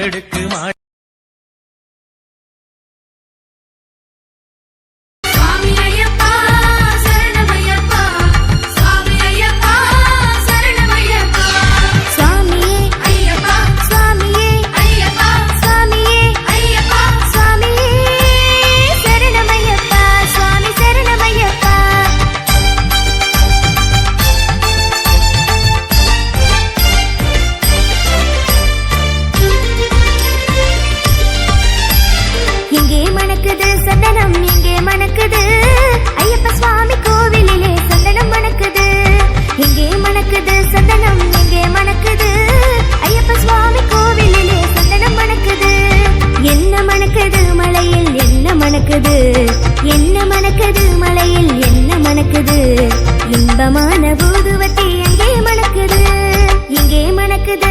மாட்டெடுக்கு மாட மணக்குது சந்தனம் இங்கே மணக்குது. ஐயப்ப சுவாமி கோவிலிலே சந்தனம் மணக்குது. இங்கே மணக்குது சந்தனம் இங்கே மணக்குது. ஐயப்ப சுவாமி கோவிலிலே சந்தனம் மணக்குது. என்ன மணக்குது மலையில் என்ன மணக்குது? என்ன மணக்குது மலையில் என்ன மணக்குது? இன்பமான பூதுவத்தை எங்கே மணக்குது? இங்கே மணக்குது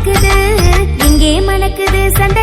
மணக்குது இங்கே மணக்குது சந்த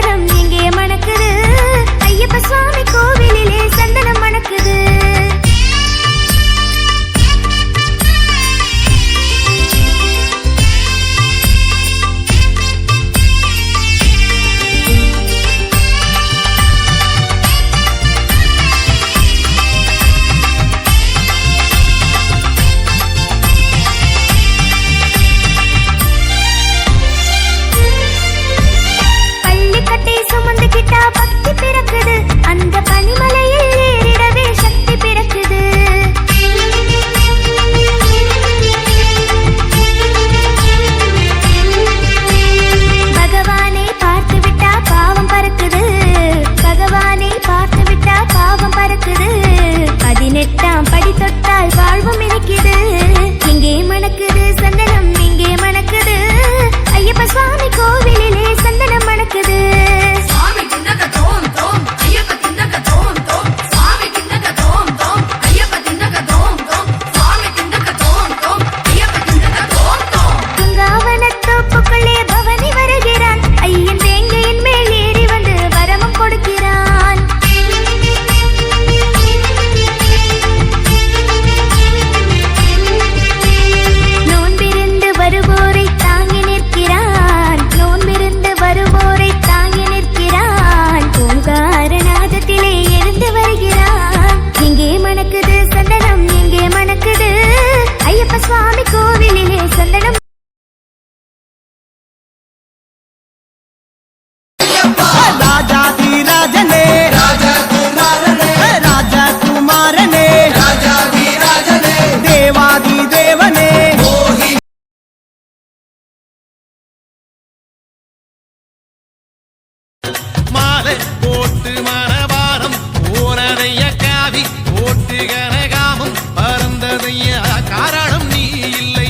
போட்டு மனபாரம் போனதைய காவி போட்டு கனகாமம் பறந்ததைய காரணம் நீ இல்லை.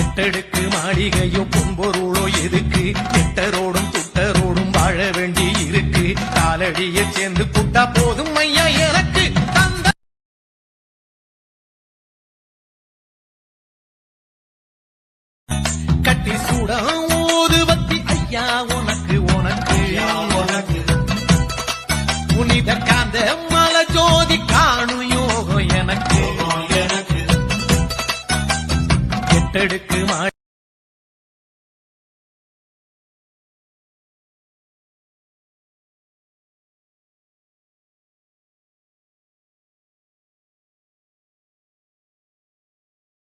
எட்டடுக்கு மாளிகையோ பொம்பொருளோ எதுக்கு? எட்டரோடும் துட்டரோடும் வாழ வேண்டி இருக்கு. காலடியை சேர்ந்து கூட்டா போதும் ஐயா எனக்கு கட்டி சுடம்